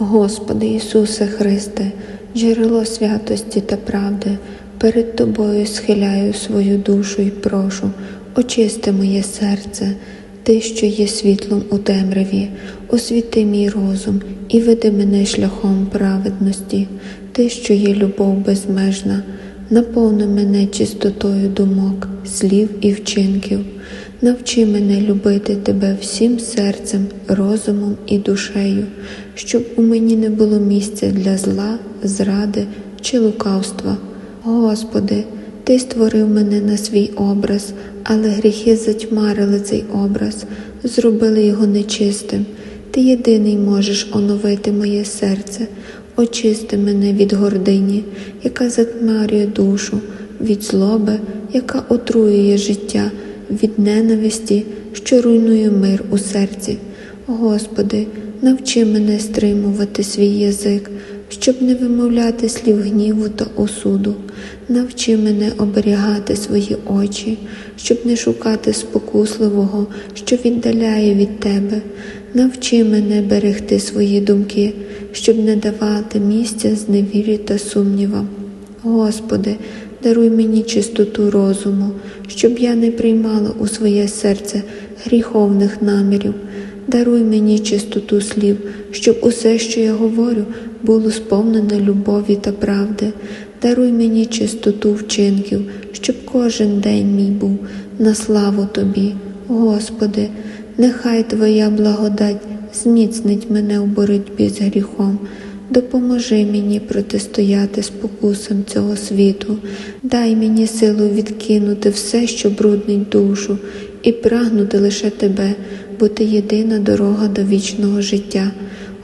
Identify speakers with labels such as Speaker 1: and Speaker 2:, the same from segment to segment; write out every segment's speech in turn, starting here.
Speaker 1: Господи Ісусе Христе, джерело святості та правди, перед Тобою схиляю свою душу і прошу, очисти моє серце, Ти, що є світлом у темряві, освіти мій розум і веди мене шляхом праведності, Ти, що є любов безмежна, наповни мене чистотою думок, слів і вчинків. Навчи мене любити Тебе всім серцем, розумом і душею, щоб у мені не було місця для зла, зради чи лукавства. Господи, Ти створив мене на свій образ, але гріхи затьмарили цей образ, зробили його нечистим. Ти єдиний можеш оновити моє серце, очисти мене від гордині, яка затьмарює душу, від злоби, яка отруює життя від ненависті, що руйнує мир у серці. Господи, навчи мене стримувати свій язик, щоб не вимовляти слів гніву та осуду. Навчи мене оберігати свої очі, щоб не шукати спокусливого, що віддаляє від Тебе. Навчи мене берегти свої думки, щоб не давати місця зневірі та сумнівам. Господи, даруй мені чистоту розуму, щоб я не приймала у своє серце гріховних намірів. Даруй мені чистоту слів, щоб усе, що я говорю, було сповнене любові та правди. Даруй мені чистоту вчинків, щоб кожен день мій був на славу Тобі. Господи, нехай Твоя благодать зміцнить мене у боротьбі з гріхом. Допоможи мені протистояти спокусам цього світу, дай мені силу відкинути все, що бруднить душу, і прагнути лише Тебе, бо Ти єдина дорога до вічного життя.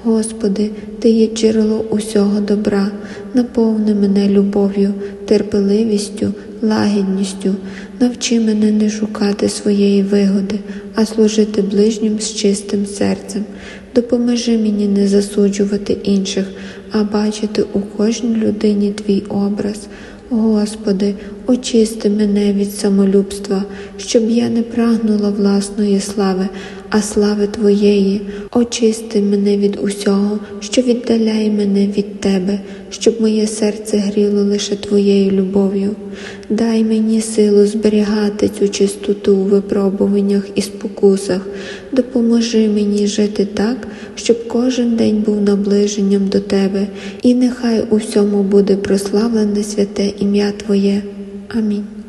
Speaker 1: Господи, Ти є джерело усього добра, наповни мене любов'ю, терпеливістю, лагідністю, навчи мене не шукати своєї вигоди, а служити ближнім з чистим серцем. Допоможи мені не засуджувати інших, а бачити у кожній людині Твій образ. Господи, очисти мене від самолюбства, щоб я не прагнула власної слави, а слави Твоєї. Очисти мене від усього, що віддаляє мене від Тебе, щоб моє серце гріло лише Твоєю любов'ю. Дай мені силу зберігати цю чистоту у випробуваннях і спокусах. Допоможи мені жити так, щоб кожен день був наближенням до Тебе, і нехай у всьому буде прославлене святе ім'я Твоє. Амінь.